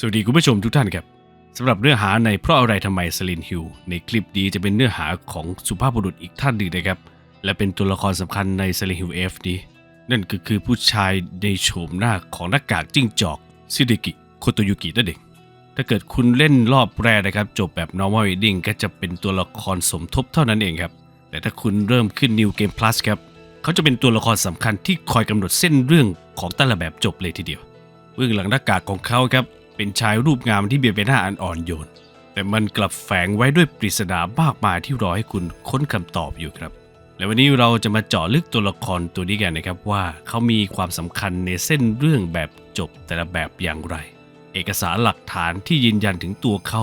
สวัสดีคุณผู้ชมทุกท่านครับสำหรับเนื้อหาในเพราะอะไรทำไมสลินฮิลในคลิปนี้จะเป็นเนื้อหาของสุภาพบุรุษอีกท่านหนึ่งนะครับ และเป็นตัวละครสำคัญในสลินฮิลเอฟนี้นั่นก็คือผู้ชายในโฉมหน้าของหน้ากากจิ้งจอกซิเดกิโคโตยุกินั่นเองถ้าเกิดคุณเล่นรอบแรกนะครับ จบแบบ normal ending ก็จะเป็นตัวละครสมทบเท่านั้นเองครับ แต่ถ้าคุณเริ่มขึ้น New Game Plus ครับเขาจะเป็นตัวละครสำคัญที่คอยกำหนดเส้นเรื่องของแต่ละแบบจบเลยทีเดียวเบื้องหลังหน้ากากของเขาครับ เป็นชายรูปงามที่เบียดใบหน้าอันอ่อนโยน แต่มันกลับแฝงไว้ด้วยปริศนามากมายที่รอให้คุณค้นคำตอบอยู่ครับ และวันนี้เราจะมาเจาะลึกตัวละครตัวนี้กันนะครับว่าเขามีความสำคัญในเส้นเรื่องแบบจบแต่ละแบบอย่างไร เอกสารหลักฐานที่ยืนยันถึงตัวเขา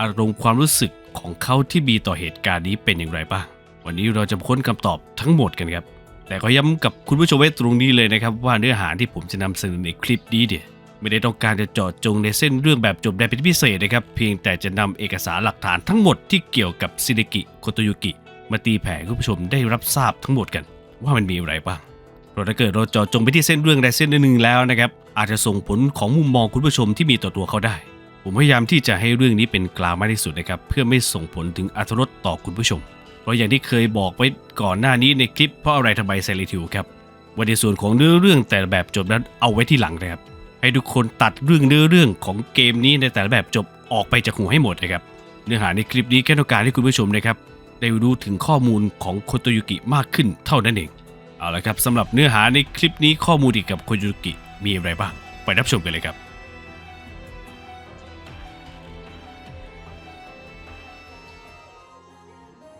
อารมณ์ความรู้สึกของเขาที่มีต่อเหตุการณ์นี้เป็นอย่างไรบ้าง วันนี้เราจะค้นคำตอบทั้งหมดกันครับ แต่ขอย้ำกับคุณผู้ชมไว้ตรงนี้เลยนะครับว่าเนื้อหาที่ผมจะนำเสนอในคลิปนี้เนี่ย ไม่ได้ต้องการจะเจาะจงในเส้นเรื่องแบบจบได้เป็นพิเศษนะครับ เพียงแต่จะนำเอกสารหลักฐานทั้งหมดที่เกี่ยวกับซิเดกิโคโตยุกิมาตีแผ่คุณผู้ชมได้รับทราบทั้งหมดกัน ว่ามันมีอะไรบ้างเราถ้าเกิดเราเจาะจงไปที่เส้นเรื่องใดเส้นหนึ่งแล้วนะครับอาจจะส่งผลของมุมมองคุณผู้ชมที่มีต่อตัวเขาได้ ผมพยายามที่จะให้เรื่องนี้เป็นกลางมากที่สุดนะครับเพื่อไม่ส่งผลถึงอรรถรสต่อคุณผู้ชม เพราะอย่างที่เคยบอกไว้ก่อนหน้านี้ในคลิปเพราะอะไรทำไมไซเลทิวครับว่าในส่วนของเนื้อเรื่องแต่แบบจบนั้นเอาไว้ที่หลังนะครับ ให้ทุกคนตัดเรื่องเนื้อเรื่องของเกมนี้ในแต่ละแบบจบออกไปจากหัวให้หมดนะครับ เนื้อหาในคลิปนี้แค่ต้องการให้คุณผู้ชมนะครับได้รู้ถึงข้อมูลของโคโตยุกิมากขึ้นเท่านั้นเอง เอาละครับสำหรับเนื้อหาในคลิปนี้ข้อมูลเกี่ยวกับโคโตยุกิมีอะไรบ้าง ไปรับชมกันเลยครับ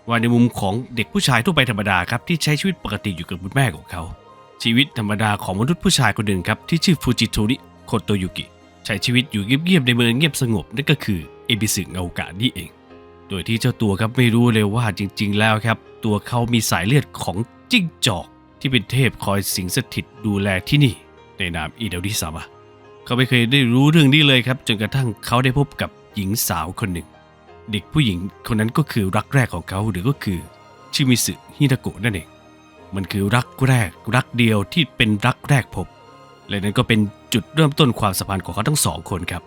ว่าในมุมของเด็กผู้ชายทั่วไปธรรมดาครับที่ใช้ชีวิตปกติอยู่กับคุณแม่ของเขา ชีวิตธรรมดาของมนุษย์ผู้ชายคนหนึ่งครับที่ชื่อฟูจิโทริโคโตยุกิ ใช้ชีวิตอยู่เงียบๆในเมืองเงียบสงบนั่นก็คือเอบิสึเงากะนี่เอง โดยที่เจ้าตัวครับไม่รู้เลยว่าจริง ๆ แล้วครับ ตัวเขามีสายเลือดของจิ้งจอก ที่เป็นเทพคอยสิงสถิตดูแลที่นี่ ในนามอิเดลิซามะเขาไม่เคยได้รู้เรื่องนี้เลยครับ จนกระทั่งเขาได้พบกับหญิงสาวคนหนึ่ง เด็กผู้หญิงคนนั้นก็คือรักแรกของเขาหรือก็คือชิมิสึฮินาโกะนั่นเอง มันคือรักแรก รักเดียวที่เป็นรักแรกพบ และนั่นก็เป็นจุดเริ่มต้นความสัมพันธ์ของเขาทั้งสองคนครับ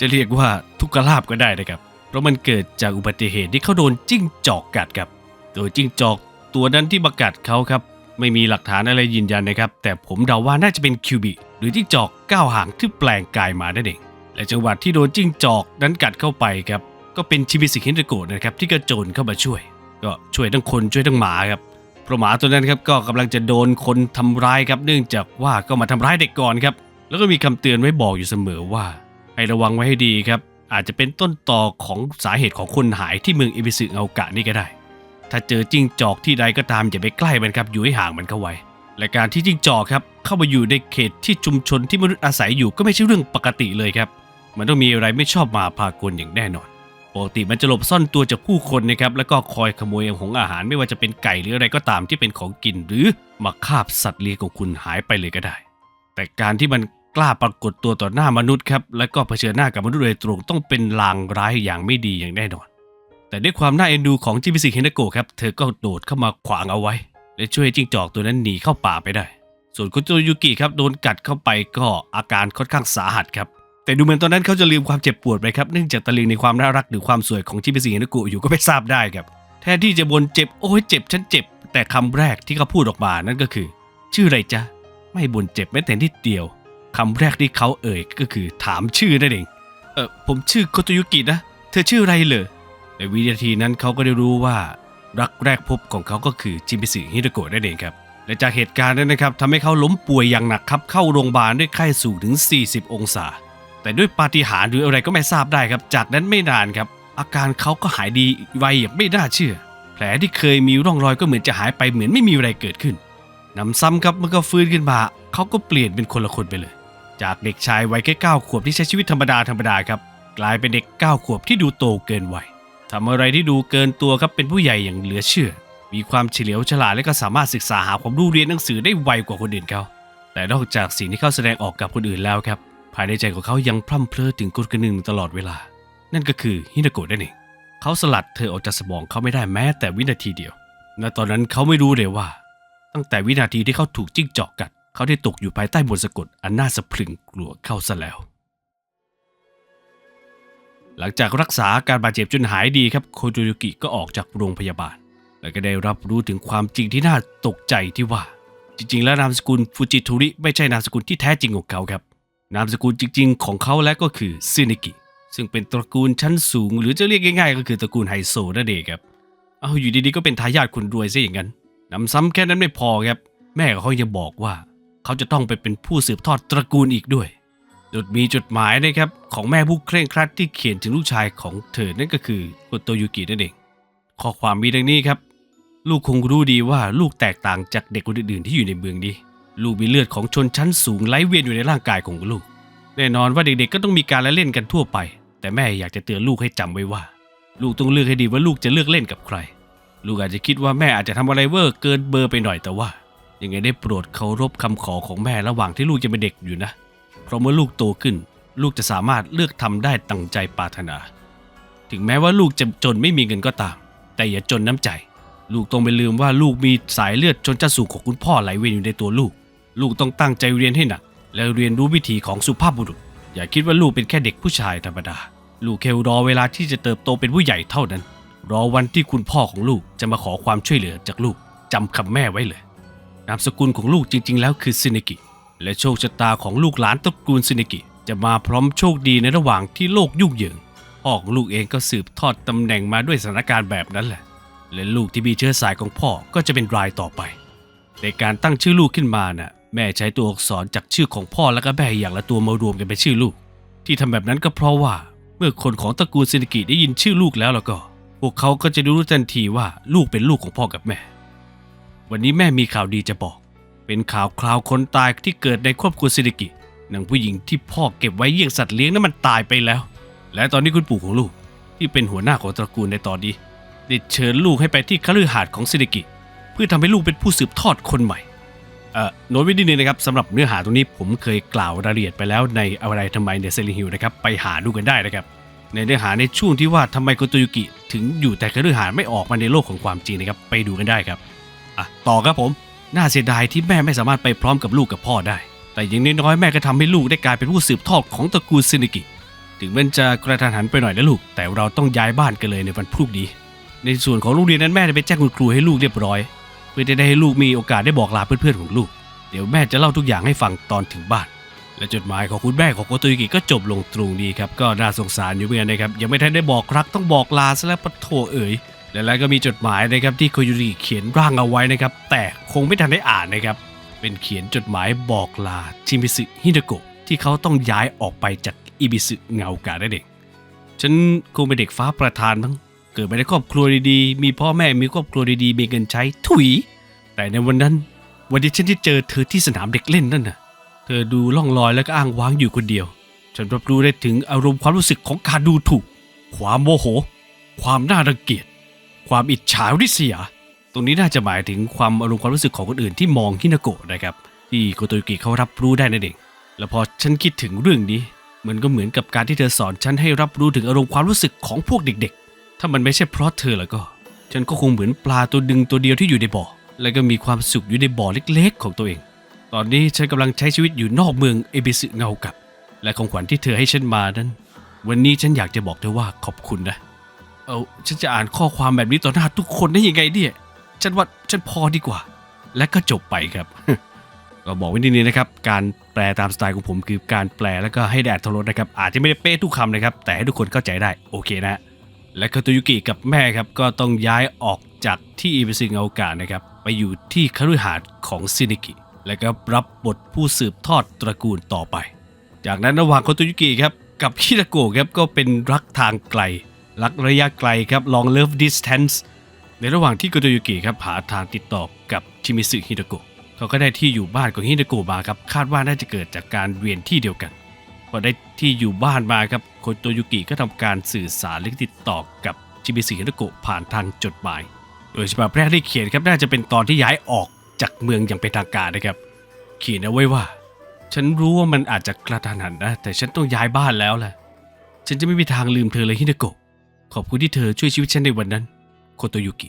จะเรียกว่าทุกขลาบก็ได้นะครับ เพราะมันเกิดจากอุบัติเหตุที่เขาโดนจิ้งจอกกัดครับ โดยจิ้งจอกตัวนั้นที่มากัดเขาครับ ไม่มีหลักฐานอะไรยืนยันนะครับ แต่ผมเดาว่าน่าจะเป็นคิวบิหรือจิ้งจอกก้าวหางที่แปลงกายมานั่นเองและจังหวะที่โดนจิ้งจอกนั้นกัดเข้าไปครับ ก็เป็นชิมิสึฮินโกะนะครับที่กระโจนเข้ามาช่วย ก็ช่วยทั้งคนช่วยทั้งหมาครับ เพระหมาตัวนั้นครับก็กำลังจะโดนคนทำร้ายครับ เนื่องจากว่าก็มาทำร้ายเด็กก่อนครับ แล้วก็มีคำเตือนไว้บอกอยู่เสมอว่า ให้ระวังไว้ให้ดีครับ อาจจะเป็นต้นตอของสาเหตุของคนหายที่เมืองเอบิสึเงากะนี่ก็ได้ ถ้าเจอจิ้งจอกที่ใดก็ตามอย่าไปใกล้มันครับอยู่ให้ห่างมันเข้าไว้ และการที่จิ้งจอกครับเข้ามาอยู่ในเขตที่ชุมชนที่มนุษย์อาศัยอยู่ก็ไม่ใช่เรื่องปกติเลยครับ มันต้องมีอะไรไม่ชอบมาพากลอย่างแน่นอน ปกติมันจะหลบซ่อนตัวจากผู้คนนะครับแล้วก็คอยขโมยของอาหารไม่ว่าจะเป็นไก่หรืออะไรก็ตามที่เป็นของกิน หรือมาคาบสัตว์เลี้ยงของคุณหายไปเลยก็ได้ แต่การที่มันกล้าปรากฏตัวต่อหน้ามนุษย์ครับแล้วก็เผชิญหน้ากับมนุษย์โดยตรงต้องเป็นลางร้ายอย่างไม่ดีอย่างแน่นอน แต่ด้วยความน่าเอ็นดูของจิมิสิเฮนโกะครับเธอก็โดดเข้ามาขวางเอาไว้ และช่วยจิ้งจอกตัวนั้นหนีเข้าป่าไปได้ ส่วนคุโตยุกิครับโดนกัดเข้าไปก็อาการค่อนข้างสาหัสครับ แต่ดูเหมือนตอนนั้นเขาจะลืมความเจ็บปวดไปครับเนื่องจากตะลึงในความน่ารักหรือความสวยของจิมิสิเฮนโกะอยู่ก็ไม่ทราบได้ครับ แทนที่จะบ่นเจ็บโอ้ยเจ็บฉันเจ็บ แต่คำแรกที่เขาพูดออกมานั่นก็คือ ชื่ออะไรจ๊ะไม่บ่นเจ็บแม้แต่นิดเดียวคำแรกที่เขาเอ่ยก็คือถามชื่อนั่นเองเออผมชื่อโคโตยุกินะเธอชื่ออะไรเหรอในวินาทีนั้นเขาก็ได้รู้ว่ารักแรกพบของเขาก็คือจิมิสึฮิโดโกะนั่นเองครับและจากเหตุการณ์นั้นนะครับทำให้เขาล้มป่วยอย่างหนักครับเข้าโรงพยาบาลด้วยไข้สูงถึง 40 องศา แต่ด้วยปาฏิหาริย์หรืออะไรก็ไม่ทราบได้ครับ จากนั้นไม่นานครับ อาการเขาก็หายดีไวอย่างไม่น่าเชื่อ แผลที่เคยมีร่องรอยก็เหมือนจะหายไปเหมือนไม่มีอะไรเกิดขึ้นนำซ้ำครับเมื่อเขาฟื้นขึ้นมาเขาก็เปลี่ยนเป็นคนละคนไปเลย จากเด็กชายวัยแค่เก้าขวบที่ใช้ชีวิตธรรมดาธรรมดาครับ กลายเป็นเด็กเก้าขวบที่ดูโตเกินวัยทำอะไรที่ดูเกินตัวครับเป็นผู้ใหญ่อย่างเหลือเชื่อ มีความเฉลียวฉลาดและก็สามารถศึกษาหาความรู้เรียนหนังสือได้ไวกว่าคนอื่นเขาแต่นอกจากสิ่งที่เขาแสดงออกกับคนอื่นแล้วครับ ภายในใจของเขายังพร่ำเพลอถึงคนคนหนึ่งตลอดเวลา นั่นก็คือฮินาโกะนั่นเองเขาสลัดเธอออกจากสมองเขาไม่ได้แม้แต่วินาทีเดียวและตอนนั้นเขาไม่รู้เลยว่า ตั้งแต่วินาทีที่เขาถูกจิ้งจอกกัด เขาได้ตกอยู่ภายใต้มนต์สะกดอันน่าสะพรึงกลัวเข้าซะแล้ว หลังจากรักษาการบาดเจ็บจนหายดีครับโคโตยุกิก็ออกจากโรงพยาบาล และก็ได้รับรู้ถึงความจริงที่น่าตกใจที่ว่า จริงๆ แล้วนามสกุลฟูจิทุริไม่ใช่นามสกุลที่แท้จริงของเขาครับ นามสกุลจริง ๆ ของเขาและก็คือซึนิกิซึ่งเป็นตระกูลชั้นสูง หรือจะเรียกง่ายๆ ก็คือตระกูลไฮโซนั่นเองครับ เอาอยู่ดีๆก็เป็นทายาทคนรวยซะอย่างนั้นนำซ้ำแค่นั้นไม่พอครับ แม่ของเขายังบอกว่า เขาจะต้องไปเป็นผู้สืบทอดตระกูลอีกด้วยโดยมีจดหมายนะครับของแม่ผู้เคร่งครัดที่เขียนถึงลูกชายของเธอนั่นก็คือโคโตยุกินั่นเอง ข้อความมีดังนี้ครับ ลูกคงรู้ดีว่าลูกแตกต่างจากเด็กคนอื่นๆที่อยู่ในเมืองนี้ ลูกมีเลือดของชนชั้นสูงไหลเวียนอยู่ในร่างกายของลูก แน่นอนว่าเด็กๆก็ต้องมีการละเล่นกันทั่วไป แต่แม่อยากจะเตือนลูกให้จำไว้ว่า ลูกต้องเลือกให้ดีว่าลูกจะเลือกเล่นกับใคร ลูกอาจจะคิดว่าแม่อาจจะทำอะไรเวอร์เกินเบอร์ไปหน่อยแต่ว่า ยังไงได้โปรดเคารพคำขอของแม่ระหว่างที่ลูกจะเป็นเด็กอยู่นะ เพราะเมื่อลูกโตขึ้น ลูกจะสามารถเลือกทำได้ตั้งใจปรารถนา ถึงแม้ว่าลูกจะจนไม่มีเงินก็ตาม แต่อย่าจนน้ำใจ ลูกต้องไม่ลืมว่าลูกมีสายเลือดชนชั้นสูงของคุณพ่อไหลเวียนอยู่ในตัวลูก ลูกต้องตั้งใจเรียนให้หนัก และเรียนรู้วิถีของสุภาพบุรุษ อย่าคิดว่าลูกเป็นแค่เด็กผู้ชายธรรมดา ลูกแค่รอเวลาที่จะเติบโตเป็นผู้ใหญ่เท่านั้น รอวันที่คุณพ่อของลูกจะมาขอความช่วยเหลือจากลูกจำคำแม่ไว้เลย นามสกุลของลูกจริง ๆ แล้วคือซินิกิ และโชคชะตาของลูกหลานตระกูลซินิกิ จะมาพร้อมโชคดีในระหว่างที่โลกยุ่งเหยิงพ่อของลูกเองก็สืบทอดตำแหน่งมาด้วยสถานการณ์แบบนั้นแหละ และลูกที่มีเชื้อสายของพ่อก็จะเป็นรายต่อไป ในการตั้งชื่อลูกขึ้นมาน่ะ แม่ใช้ตัวอักษรจากชื่อของพ่อและก็แม่อย่างละตัวมารวมกันเป็นชื่อลูก ที่ทำแบบนั้นก็เพราะว่า เมื่อคนของตระกูลซินิกิได้ยินชื่อลูกแล้วแล้วก็ พวกเขาก็จะรู้ทันทีว่าลูกเป็นลูกของพ่อกับแม่ วันนี้แม่มีข่าวดีจะบอก เป็นข่าวคราวคนตายที่เกิดในครอบครัวซินิกินางผู้หญิงที่พ่อเก็บไว้เยี่ยงสัตว์เลี้ยงนั้นมันตายไปแล้ว และตอนนี้คุณปู่ของลูก ที่เป็นหัวหน้าของตระกูลในตอนนี้ได้เชิญลูกให้ไปที่คฤหาสน์ของซินิกิเพื่อทำให้ลูกเป็นผู้สืบทอดคนใหม่ โน้ตไว้นิดนึงนะครับสำหรับเนื้อหาตรงนี้ผมเคยกล่าวรายละเอียดไปแล้วในอะไรทำไมเนเซลิฮิลนะครับไปหาดูกันได้นะครับในเนื้อหาในช่วงที่ว่าทำไมโกโตยุกิถึงอยู่แต่คฤหาสน์ไม่ออกมาในโลกของความจริงนะครับไปดูกันได้ครับอะต่อครับผมน่าเสียดายที่แม่ไม่สามารถไปพร้อมกับลูกกับพ่อได้ แต่อย่างน้อยๆแม่ก็ทำให้ลูกได้กลายเป็นผู้สืบทอดของตระกูลซินิกิ ถึงมันจะกระทันหันไปหน่อยนะลูก แต่เราต้องย้ายบ้านกันเลยในวันพรุ่งนี้ ในส่วนของโรงเรียนนั้นแม่ได้ไปแจ้งคุณครูให้ลูกเรียบร้อย เพื่อจะได้ให้ลูกมีโอกาสได้บอกลาเพื่อนๆของลูก เดี๋ยวแม่จะเล่าทุกอย่างให้ฟังตอนถึงบ้าน และจดหมายของคุณแม่ของโกโตยุกิก็จบลงตรงนี้ครับก็น่าสงสารอยู่เหมือนกันนะครับยังไม่ทันได้บอกรักต้องบอกลาซะแล้วปะโถเอ๋ยและแล้วก็มีจดหมายนะครับที่โคโยริเขียนร่างเอาไว้นะครับ แต่คงไม่ทันได้อ่านนะครับ เป็นเขียนจดหมายบอกลาชิมิสึฮิดโกะที่เขาต้องย้ายออกไปจากอิบิสึเงากาได้เด็กฉันคงเป็นเด็กฟ้าประทานมั้ง เกิดมาในครอบครัวดีๆ มีพ่อแม่มีครอบครัวดีๆ มีเงินใช้ถุย แต่ในวันนั้น วันที่ฉันได้เจอเธอที่สนามเด็กเล่นนั่นน่ะ เธอดูล่องลอยแล้วก็อ้างว้างอยู่คนเดียว ฉันรับรู้ได้ถึงอารมณ์ความรู้สึกของการดูถูก ความโมโห ความน่ารังเกียจ ความอิจฉาริษยา ตรงนี้น่าจะหมายถึงความอารมณ์ความรู้สึกของคนอื่นที่มองฮินาโกะนะครับ ที่โกโตยุกิเขารับรู้ได้นั่นเองแล้วพอฉันคิดถึงเรื่องนี้ มันก็เหมือนกับการที่เธอสอนฉันให้รับรู้ถึงอารมณ์ความรู้สึกของพวกเด็กๆ ถ้ามันไม่ใช่เพราะเธอแล้วก็ ฉันก็คงเหมือนปลาตัวดึงตัวเดียวที่อยู่ในบ่อ แล้วก็มีความสุขอยู่ในบ่อเล็กๆ ของตัวเอง ตอนนี้ฉันกำลังใช้ชีวิตอยู่นอกเมืองเอบิสึเงากับ และของขวัญที่เธอให้ฉันมานั้น วันนี้ฉันอยากจะบอกเธอว่าขอบคุณนะ เอาฉันจะอ่านข้อความแบบนี้ต่อหน้าทุกคนได้ยังไงเนี่ย ฉันว่าฉันพอดีกว่า และก็จบไปครับก็บอกไว้นิดนึงนะครับ การแปลตามสไตล์ของผมคือการแปลแล้วก็ให้แดดทรสนะครับ อาจจะไม่ได้เป๊ะทุกคำนะครับ แต่ให้ทุกคนเข้าใจได้โอเคนะ และคาโตยุกิกับแม่ครับก็ต้องย้ายออกจากที่อิเบซิงเอากานะครับไปอยู่ที่คฤหาสน์ของซินิกิ และก็รับบทผู้สืบทอดตระกูลต่อไป จากนั้นระหว่างคาโตยุกิครับกับฮิราโกะครับก็เป็นรักทางไกล รักระยะไกลครับ long love distance ในระหว่างที่โกโตยุกิครับหาทางติดต่อกับชิมิสึฮิดโกะเขาก็ได้ที่อยู่บ้านของฮิดโกะมาครับคาดว่าน่าจะเกิดจากการเวียนที่เดียวกัน พอได้ที่อยู่บ้านมาครับโคโตยุกิก็ทำการสื่อสารและติดต่อกับชิมิสึฮิดโกะผ่านทางจดหมาย โดยฉบับแรกที่เขียนครับน่าจะเป็นตอนที่ย้ายออกจากเมืองอย่างเป็นทางการนะครับ เขียนเอาไว้ว่า ฉันรู้ว่ามันอาจจะกระทันหันนะ แต่ฉันต้องย้ายบ้านแล้วแหละฉันจะไม่มีทางลืมเธอเลยฮินโกะขอบคุณที่เธอช่วยชีวิตฉันในวันนั้น โคโตยุกิ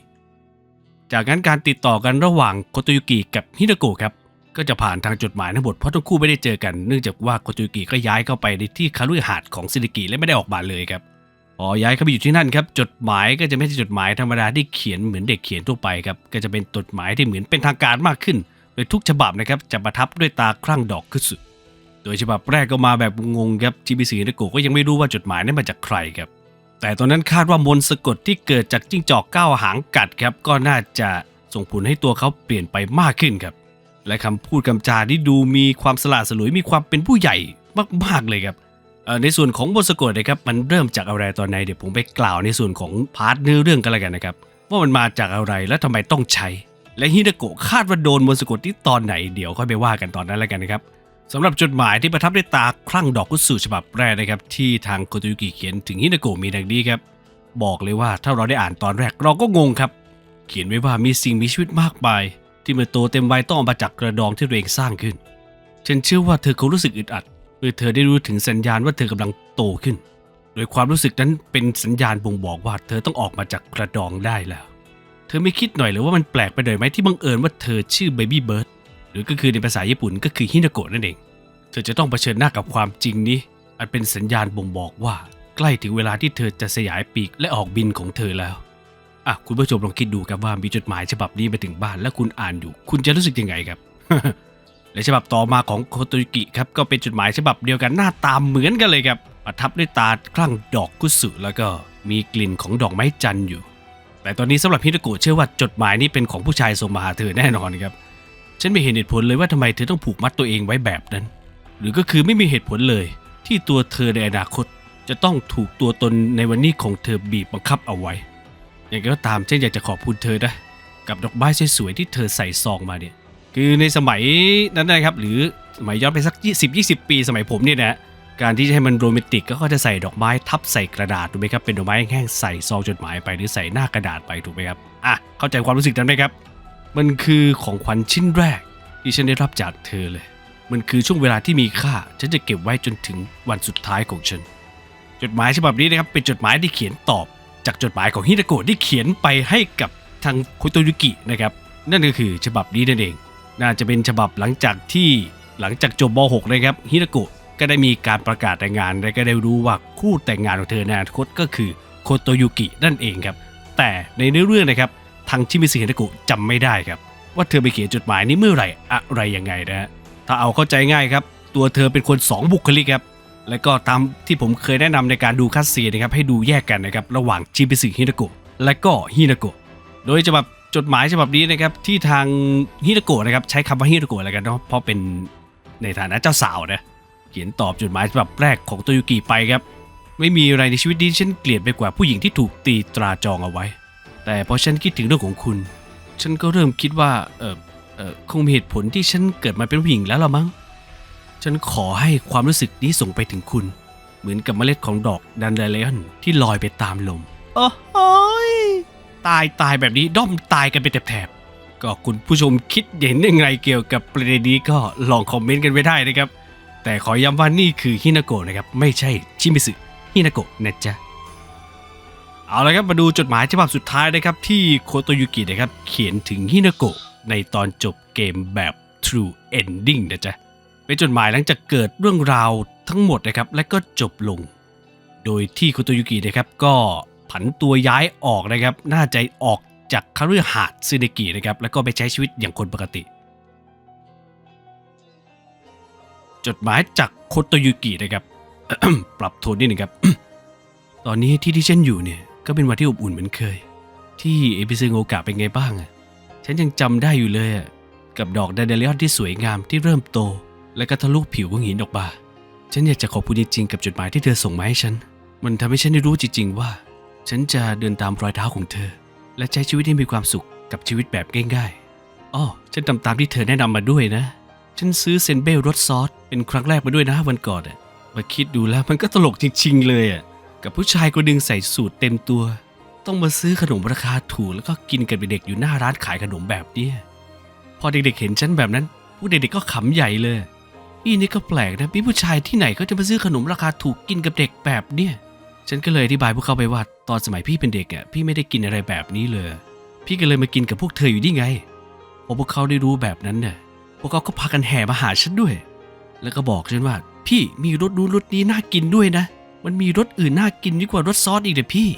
จากนั้นการติดต่อกันระหว่างโคโตยุกิกับฮินโกะครับ ก็จะผ่านทางจดหมายทั้งหมดเพราะทั้งคู่ไม่ได้เจอกันเนื่องจากว่าโคโตยุกิก็ย้ายเข้าไปในที่คารุหาสน์ของซินิกิและไม่ได้ออกมาเลยครับพอย้ายเข้าไปอยู่ที่นั่นครับจดหมายก็จะไม่ใช่จดหมายธรรมดาที่เขียนเหมือนเด็กเขียนทั่วไปครับก็จะเป็นจดหมายที่เหมือนเป็นทางการมากขึ้น โดยทุกฉบับนะครับจะประทับด้วยตาครั่งดอกคุสุโดยฉบับแรกก็มาแบบงงครับจิบิสึนาโกก็ยังไม่รู้ว่าจดหมายนั้นมาจากใครครับแต่ตอนนั้นคาดว่ามนต์สะกดที่เกิดจากจิ้งจอกก้าวหางกัดครับก็น่าจะส่งผลให้ตัวเขาเปลี่ยนไปมากขึ้นครับ และคำพูดคำจาที่ดูมีความสละสลวยมีความเป็นผู้ใหญ่มากๆเลยครับในส่วนของบทสะกดนะครับมันเริ่มจากอะไรตอนไหนเดี๋ยวผมไปกล่าวในส่วนของพาร์ทเนื้อเรื่องกันแล้วกันนะครับว่ามันมาจากอะไรและทำไมต้องใช้ และฮินาโกะคาดว่าโดนมนต์สะกดที่ตอนไหนเดี๋ยวค่อยไปว่ากันตอนนั้นแล้วกันนะครับสำหรับจดหมายที่ประทับด้วยตาคลั่งดอกกุศลฉบับแรกนะครับที่ทางโคโตยุกิเขียนถึงฮินาโกะมีดังนี้ครับบอกเลยว่าถ้าเราได้อ่านตอนแรกเราก็งงครับ เขียนไว้ว่ามีสิ่งมีชีวิตมากมาย ที่เมื่อโตเต็มวัยต้องออกมาจากกระดองที่ตัวเองสร้างขึ้น ฉันเชื่อว่าเธอคงรู้สึกอึดอัดเมื่อเธอได้รู้ถึงสัญญาณว่าเธอกำลังโตขึ้น โดยความรู้สึกนั้นเป็นสัญญาณบ่งบอกว่าเธอต้องออกมาจากกระดองได้แล้ว เธอไม่คิดหน่อยหรือว่ามันแปลกไปหน่อยไหมที่บังเอิญว่าเธอชื่อเบบี้เบิร์ดหรือก็คือในภาษาญี่ปุ่นก็คือฮินาโกะนั่นเอง เธอจะต้องเผชิญหน้ากับความจริงนี้ อันเป็นสัญญาณบ่งบอกว่า ใกล้ถึงเวลาที่เธอจะสยายปีกและออกบินของเธอแล้ว อะคุณผู้ชมลองคิดดูครับว่ามีจดหมายฉบับนี้มาถึงบ้านและคุณอ่านอยู่ คุณจะรู้สึกยังไงครับ และฉบับต่อมาของโคโตยกิครับก็เป็นจดหมายฉบับเดียวกันหน้าตาเหมือนกันเลยครับประทับด้วยตาคลั่งดอกกุสุแล้วก็มีกลิ่นของดอกไม้จันทร์อยู่ แต่ตอนนี้สำหรับฮิตโกะเชื่อว่าจดหมายนี้เป็นของผู้ชายส่งมาหาเธอแน่นอนครับ ฉันไม่เห็นเหตุผลเลยว่าทำไมเธอต้องผูกมัดตัวเองไว้แบบนั้น หรือก็คือไม่มีเหตุผลเลย ที่ตัวเธอในอนาคต จะต้องถูกตัวตนในวันนี้ของเธอบีบบังคับเอาไว้ อย่างไรก็ตามฉันอยากจะขอบคุณเธอนะกับดอกไม้สวยๆที่เธอใส่ซองมาเนี่ย คือในสมัยนั้นนะครับ หรือสมัยย้อนไปสัก 10-20 ปีสมัยผมเนี่ยนะการที่จะให้มันโรแมนติกก็จะใส่ดอกไม้ทับใส่กระดาษถูกไหมครับเป็นดอกไม้แห้งใส่ซองจดหมายไปหรือใส่หน้ากระดาษไปถูกไหมครับอะเข้าใจความรู้สึกนั้นไหมครับ มันคือของขวัญชิ้นแรก ที่ฉันได้รับจากเธอเลย มันคือช่วงเวลาที่มีค่า ฉันจะเก็บไว้จนถึงวันสุดท้ายของฉัน จดหมายฉบับนี้นะครับเป็นจดหมายที่เขียนตอบ จากจดหมายของฮินาโกะที่เขียนไปให้กับทางคุโตยุกินะครับนั่นก็คือฉบับนี้นั่นเอง น่าจะเป็นฉบับหลังจากที่หลังจากจบม .6 นะครับฮินาโกะก็ได้มีการประกาศแต่งงานและก็ได้รู้ว่าคู่แต่งงานของเธอในอนาคตก็คือโคโตยุกินั่นเองครับ แต่ในเนื้อเรื่องนะครับทางชิมิสึฮินาโกะจำไม่ได้ครับ ว่าเธอไปเขียนจดหมายนี้เมื่อไหร่อะไรยังไงนะฮะถ้าเอาเข้าใจง่ายครับ ตัวเธอเป็นคนสองบุคลิกครับ แล้วก็ตามที่ผมเคยแนะนำในการดูคัสซีนนะครับให้ดูแยกกันนะครับระหว่างชิบิสึฮินาโกะและก็ฮินาโกะโดยฉบับจดหมายฉบับนี้นะครับที่ทางฮินาโกะนะครับใช้คำว่าฮินาโกะแล้วกันเนาะเพราะเป็นในฐานะเจ้าสาวนะเขียนตอบจดหมายฉบับแรกของโตยุกิไปครับไม่มีอะไรในชีวิตนี้ฉันเกลียดไปกว่าผู้หญิงที่ถูกตีตราจองเอาไว้ แต่พอฉันคิดถึงเรื่องของคุณ ฉันก็เริ่มคิดว่าเออเออคงมีเหตุผลที่ฉันเกิดมาเป็นผู้หญิงแล้วละมั้ง ฉันขอให้ความรู้สึกนี้ส่งไปถึงคุณ เหมือนกับเมล็ดของดอกดันเดเลอนที่ลอยไปตามลมโอ้โหยตายตายแบบนี้ด้อมตายกันเป็นแถบๆก็คุณผู้ชมคิดเห็นยังไงเกี่ยวกับประเด็นนี้ก็ลองคอมเมนต์กันไว้ได้นะครับ แต่ขอย้ำว่านี่คือฮินาโกะนะครับ ไม่ใช่ชิมิสึฮินาโกะนะจ๊ะเอาละครับมาดูจดหมายฉบับสุดท้ายนะครับ ที่โคโตยุกินะครับ เขียนถึงฮินาโกะในตอนจบเกมแบบ True Ending นะจ๊ะ เป็นจดหมายหลังจากเกิดเรื่องราวทั้งหมดนะครับ และก็จบลง โดยที่โคโตยุกินะครับก็ผันตัวย้ายออกนะครับ น่าใจออกจากคฤหาสึเนกินะครับ แล้วก็ไปใช้ชีวิตอย่างคนปกติ จดหมายจากโคโตยุกินะครับ ปรับโทนนิดหนึ่งครับ ตอนนี้ที่ที่ฉันอยู่เนี่ย ก็เป็นวันที่อบอุ่นเหมือนเคย ที่เอพิซึงโอกะเป็นไงบ้างอะฉันยังจำได้อยู่เลยอะกับดอกแดนเดลิออนที่สวยงามที่เริ่มโต และก็ทะลุผิวของหินออกมา ฉันอยากจะขอบคุณจริงๆกับจดหมายที่เธอส่งมาให้ฉัน มันทำให้ฉันได้รู้จริง ๆ ว่า ฉันจะเดินตามรอยเท้าของเธอ และใช้ชีวิตให้มีความสุขกับชีวิตแบบง่ายๆอ้อฉันทำตามที่เธอแนะนำมาด้วยนะ ฉันซื้อเซนเบ้รสซอสเป็นครั้งแรกมาด้วยนะวันก่อนอะมาคิดดูแล้วมันก็ตลกจริงๆเลยอะกับผู้ชายคนหนึ่งใส่สูทเต็มตัว ต้องมาซื้อขนมราคาถูกแล้วก็กินกันเป็นเด็กอยู่หน้าร้านขายขนมแบบเนี้ยพอเด็กๆเห็นฉันแบบนั้น ผู้เด็กๆก็ขำใหญ่เลย อีนี่ก็แปลกนะมีผู้ชายที่ไหนก็จะมาซื้อขนมราคาถูกกินกับเด็กแบบเนี้ยฉันก็เลยอธิบายพวกเขาไปว่าตอนสมัยพี่เป็นเด็กอะพี่ไม่ได้กินอะไรแบบนี้เลย พี่ก็เลยมากินกับพวกเธออยู่นี่ไงพอพวกเขาได้รู้แบบนั้นเนี่ยพวกเขาก็พากันแห่มาหาฉันด้วย แล้วก็บอกฉันว่า พี่มีรถนู้นรถนี้น่ากินด้วยนะ มันมีรสอื่นน่ากินยิ่งกว่ารสซอสอีกเลยพี่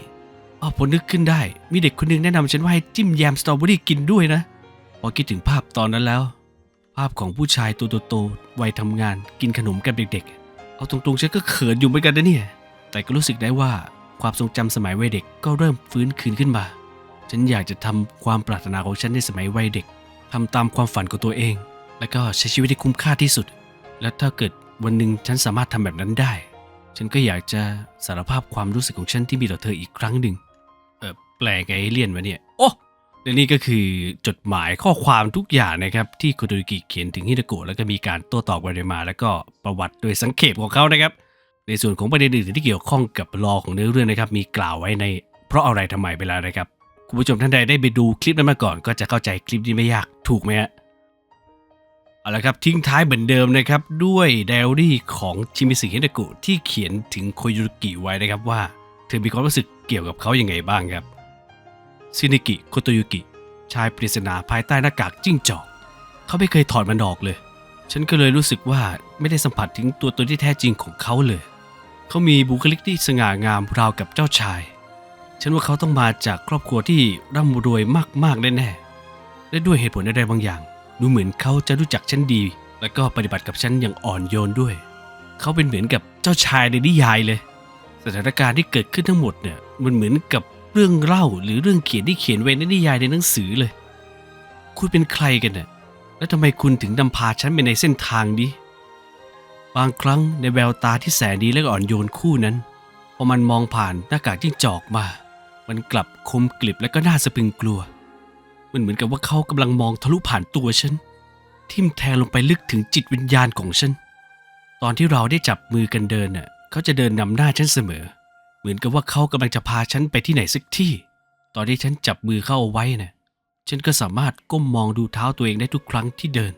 อ๋อผมนึกขึ้นได้ มีเด็กคนหนึงแนะนำฉันว่าให้จิ้มแยมสตรอเบอรี่กินด้วยนะ พอคิดถึงภาพตอนนั้นแล้ว ภาพของผู้ชายตัวโตๆวัยทำงานกินขนมกับเด็กๆ เอาตรงๆฉันก็เขินอยู่เหมือนกันนะเนี่ย แต่ก็รู้สึกได้ว่าความทรงจำสมัยวัยเด็กก็เริ่มฟื้นคืนขึ้นมา ฉันอยากจะทำความปรารถนาของฉันในสมัยวัยเด็กทำตามความฝันของตัวเอง แล้วก็ใช้ชีวิตให้คุ้มค่าที่สุด และถ้าเกิดวันหนึ่งฉันสามารถทำแบบนั้นได้ ฉันก็อยากจะสารภาพความรู้สึกของฉันที่มีต่อเธออีกครั้งหนึ่งเออแปลไงเลี่ยนวะเนี่ย โอ้ และนี่ก็คือจดหมายข้อความทุกอย่างนะครับ ที่โคโดกิเขียนถึงฮิดาโกะแล้วก็มีการโต้ตอบกันไปมา แล้วก็ประวัติโดยสังเขปของเขานะครับ ในส่วนของประเด็นอื่นที่เกี่ยวข้องกับรอของเนื้อเรื่องนะครับ มีกล่าวไว้ในเพราะอะไรทำไมไปแล้วนะครับ คุณผู้ชมท่านใดได้ไปดูคลิปนั้นมาก่อน ก็จะเข้าใจคลิปนี้ไม่ยากถูกไหมฮะเอาละครับทิ้งท้ายเหมือนเดิมนะครับด้วยไดอารี่ของชิมิสึฮิดากุที่เขียนถึงโคโยกิไว้นะครับว่า เธอมีความรู้สึกเกี่ยวกับเขาอยัางไงบ้างครับ ซินิกิโคโตยุกิ ชายปริศนาภายใต้หน้ากากจิ้งจอก เขาไม่เคยถอดมันออกเลย ฉันก็เลยรู้สึกว่าไม่ได้สัมผัสถึงตัวตนที่แท้จริงของเขาเลย เขามีบุคลิกที่สง่างามราวกับเจ้าชาย ฉันว่าเขาต้องมาจากครอบครัวที่ร่ำรวยมากๆแน่ๆและด้วยเหตุผลใดๆบางอย่าง ดูเหมือนเขาจะรู้จักฉันดี และก็ปฏิบัติกับฉันอย่างอ่อนโยนด้วย เขาเป็นเหมือนกับเจ้าชายในนิยายเลย สถานการณ์ที่เกิดขึ้นทั้งหมดเนี่ยมันเหมือนกับ เรื่องเล่าหรือเรื่องเขียนที่เขียนไว้ในนิยายในหนังสือเลย คุณเป็นใครกันน่ะ แล้วทำไมคุณถึงนำพาฉันไปในเส้นทางนี้ บางครั้งในแววตาที่แสนดีและอ่อนโยนคู่นั้น พอมันมองผ่านหน้ากากจิ้งจอกมา มันกลับคมกลิบและก็น่าสะพรึงกลัว มันเหมือนกับว่าเขากำลังมองทะลุผ่านตัวฉัน ทิ่มแทงลงไปลึกถึงจิตวิญญาณของฉัน ตอนที่เราได้จับมือกันเดินน่ะ เขาจะเดินนำหน้าฉันเสมอ เหมือนกับว่าเขากำลังจะพาฉันไปที่ไหนสักที่ ตอนที่ฉันจับมือเขาเอาไว้น่ะฉันก็สามารถก้มมองดูเท้าตัวเองได้ทุกครั้งที่เดิน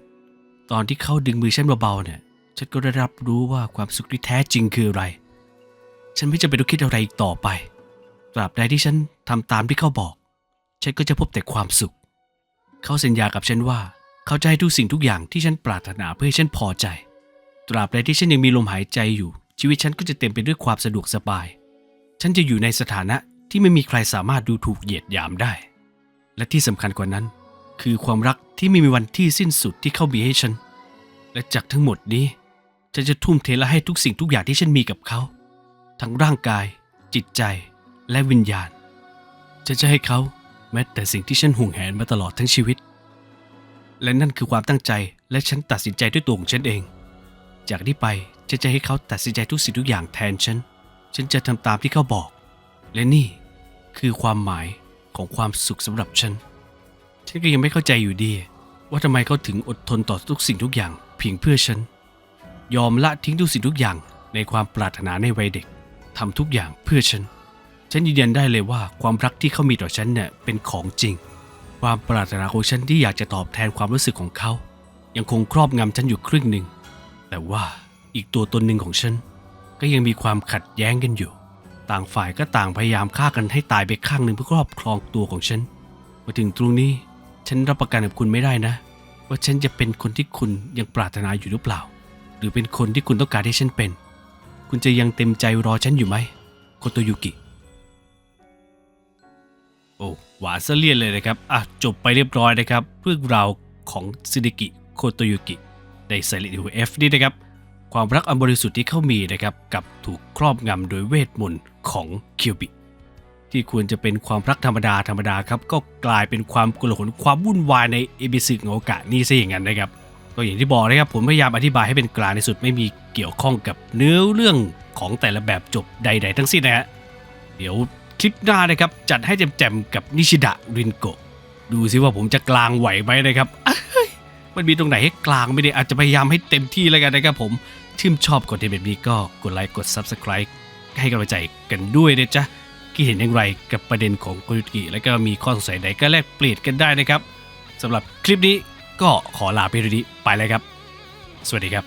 ตอนที่เขาดึงมือฉันเบาๆเนี่ย ฉันก็ได้รับรู้ว่าความสุขที่แท้จริงคืออะไร ฉันไม่จำเป็นต้องคิดอะไรอีกต่อไป ตราบใดที่ฉันทำตามที่เขาบอก ฉันก็จะพบแต่ความสุข เขาสัญญากับฉันว่า เขาจะให้ทุกสิ่งทุกอย่างที่ฉันปรารถนาเพื่อให้ฉันพอใจ ตราบใดที่ฉันยังมีลมหายใจอยู่ ชีวิตฉันก็จะเต็มไปด้วยความสะดวกสบาย ฉันจะอยู่ในสถานะที่ไม่มีใครสามารถดูถูกเหยียดหยามได้ และที่สำคัญกว่านั้น คือความรักที่ไม่มีวันที่สิ้นสุดที่เขามีให้ฉัน และจากทั้งหมดนี้ ฉันจะทุ่มเทและให้ทุกสิ่งทุกอย่างที่ฉันมีกับเขา ทั้งร่างกาย จิตใจ และวิญญาณ ฉันจะให้เขาแม้แต่สิ่งที่ฉันห่วงแหนมาตลอดทั้งชีวิต และนั่นคือความตั้งใจและฉันตัดสินใจด้วยตัวของฉันเอง จากนี้ไปฉันจะให้เขาตัดสินใจทุกสิ่งทุกอย่างแทนฉัน ฉันจะทำตามที่เขาบอก และนี่คือความหมายของความสุขสำหรับฉัน ฉันก็ยังไม่เข้าใจอยู่ดี ว่าทำไมเขาถึงอดทนต่อทุกสิ่งทุกอย่าง เพียงเพื่อฉัน ยอมละทิ้งทุกสิ่งทุกอย่างในความปรารถนาในวัยเด็กทำทุกอย่างเพื่อฉัน ฉันยืนยันได้เลยว่าความรักที่เขามีต่อฉันเนี่ยเป็นของจริง ความปรารถนาของฉันที่อยากจะตอบแทนความรู้สึกของเขา ยังคงครอบงำฉันอยู่ครึ่งหนึ่งแต่ว่าอีกตัวตนหนึ่งของฉัน ก็ยังมีความขัดแย้งกันอยู่ ต่างฝ่ายก็ต่างพยายามฆ่ากันให้ตายไปข้างหนึ่งเพื่อครอบครองตัวของฉัน มาถึงตรงนี้ฉันรับประกันกับคุณไม่ได้นะ ว่าฉันจะเป็นคนที่คุณยังปรารถนาอยู่หรือเปล่า หรือเป็นคนที่คุณต้องการให้ฉันเป็น คุณจะยังเต็มใจรอฉันอยู่ไหมโคโตยุกิ โอ้หวานซะเลี่ยนเลยนะครับอะจบไปเรียบร้อยนะครับเรื่องราวของซินิกิโคโตยุกิในไซเลนต์เอฟนี่นะครับ ความรักอันบริสุทธิ์ที่เขามีนะครับกับถูกครอบงำโดยเวทมนต์ของคิวบิที่ควรจะเป็นความรักธรรมดาธรรมดาครับก็กลายเป็นความกลหนความวุ่นวายในเอบิสึโงกะนี่ซะอย่างนั้นนะครับก็อย่างที่บอกนะครับผมพยายามอธิบายให้เป็นกลางที่สุดไม่มีเกี่ยวข้องกับเนื้อเรื่องของแต่ละแบบจบใด ๆ ทั้งสิ้นนะฮะเดี๋ยวคลิปหน้านะครับจัดให้แจ่มๆกับนิชิดะรินโกะดูซิว่าผมจะกลางไหวไหมนะครับมันมีตรงไหนให้กลางไม่ได้อาจจะพยายามให้เต็มที่แล้วกันนะครับผม ชื่นชอบกดเทนแบบนี้ก็กดไลค์กด Subscribe ให้กำลังใจกันด้วยนะจ๊ะคิดเห็นอย่างไรกับประเด็นของโคยุกิและก็มีข้อสงสัยใดก็แลกเปลี่ยนกันได้นะครับสำหรับคลิปนี้ก็ขอลาไปดีไปเลยครับ สวัสดีครับ